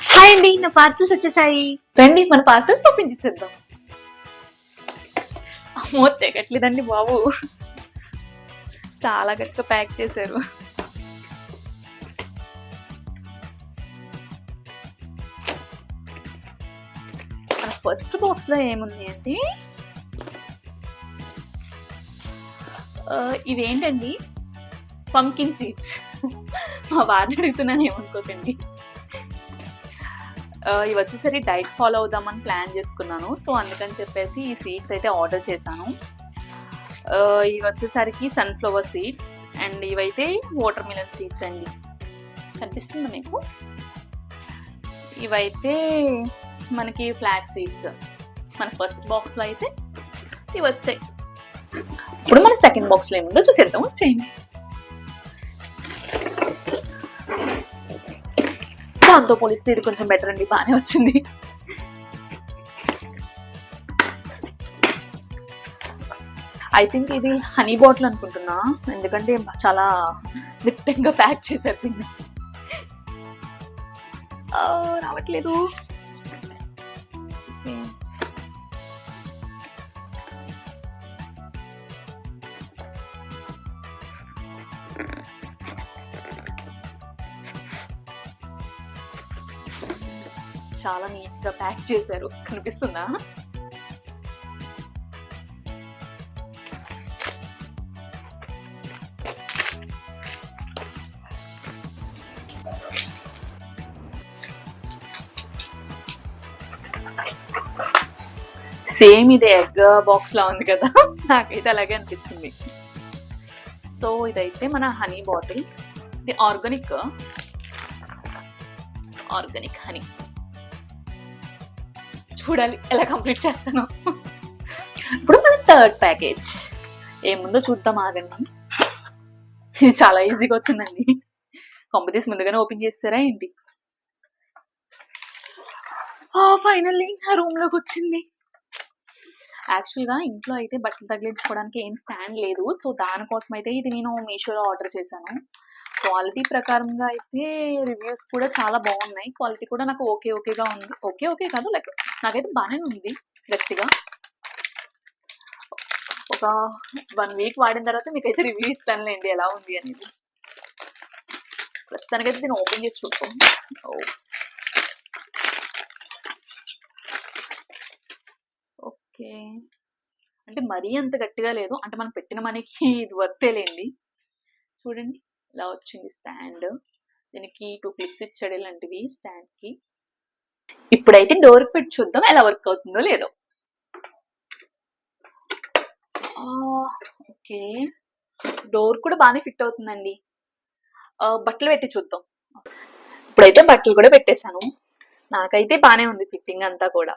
Hi అండి నా parcels వచ్చేసాయి. రండి మన పార్సల్స్ ఓపెన్ చేసేద్దాం. అమ్మో తెగట్లేదండి బాబు. చాలా గట్టిగా ప్యాక్ చేశారు. ఫస్ట్ బాక్స్లో ఏముంది అంటే ఆ, ఇవేంటండి? Pumpkin seeds. మా వారిని అడుగుతున్నాను ఏమనుకోకండి. ఇవి వచ్చేసరి డైట్ ఫాలో అవుదామని ప్లాన్ చేసుకున్నాను. సో అందుకని చెప్పేసి ఈ సీడ్స్ అయితే ఆర్డర్ చేశాను. ఇవి వచ్చేసరికి సన్ఫ్లవర్ సీడ్స్ అండ్ ఇవైతే వాటర్ మిలన్ సీడ్స్ అండి. కనిపిస్తుందా మీకు? ఇవైతే మనకి ఫ్లాట్ సీడ్స్. మన ఫస్ట్ బాక్స్లో అయితే ఇవి వచ్చాయి. ఇప్పుడు మన సెకండ్ బాక్స్లో ఏముందో చూసేద్దాం వచ్చేయండి దాంతో పోలిస్తే ఇది కొంచెం బెటర్ అండి బాగానే వచ్చింది ఐ థింక్ ఇది హనీ బాటిల్ అనుకుంటున్నా ఎందుకంటే చాలా దిట్టంగా ప్యాక్ చేశారు దీన్ని రావట్లేదు రావట్లేదు Okay. చాలా నీట్గా ప్యాక్ చేశారు. కనిపిస్తుందా? సేమ్ ఇది ఎగ్ బాక్స్ లా ఉంది కదా. నాకైతే అలాగే అనిపించింది. సో ఇదైతే మన హనీ బాటిల్. ఇది ఆర్గానిక్. Organic honey. చూడాలి ఎలా కంప్లీట్ చేస్తాను. ఇప్పుడు మన థర్డ్ ప్యాకేజ్. ఏముందో చూద్దాం ఆగండి. ఇది చాలా ఈజీగా వచ్చిందండి. కంపెనీస్ ముందుగానే ఓపెన్ చేస్తారా ఏంటి? ఫైనల్లీ ఆ రూమ్లోకి వచ్చింది. యాక్చువల్గా ఇంట్లో అయితే బట్టలు తగిలించుకోవడానికి ఏం స్టాండ్ లేదు. సో దానికోసం అయితే ఇది నేను మీషోలో ఆర్డర్ చేశాను. క్వాలిటీ ప్రకారంగా అయితే రివ్యూస్ కూడా చాలా బాగున్నాయి. క్వాలిటీ కూడా నాకు ఓకే ఓకేగా ఉంది. ఓకే ఓకే కాదు లైక్ నాకైతే బాగానే ఉంది గట్టిగా. ఒక వన్ వీక్ వాడిన తర్వాత మీకైతే రివ్యూ ఇస్తానులేండి ఎలా ఉంది అనేది. ప్రస్తుతానికైతే దీన్ని ఓపెన్ చేసి చూద్దాం. ఓకే. అంటే మరీ అంత గట్టిగా లేదు. అంటే మనం పెట్టిన మనకి ఇది వర్తేలేండి చూడండి ఇలా వచ్చింది స్టాండ్ దీనికి టూ క్లిప్స్ ఇచ్చాడు ఇలాంటివి స్టాండ్కి ఇప్పుడైతే డోర్ పెట్టి చూద్దాం ఎలా వర్క్ అవుతుందో లేదో. ఓకే. డోర్ కూడా బాగానే ఫిట్ అవుతుందండి. బట్టలు పెట్టి చూద్దాం. ఇప్పుడైతే బట్టలు కూడా పెట్టేశాను. నాకైతే బాగానే ఉంది ఫిట్టింగ్ అంతా కూడా.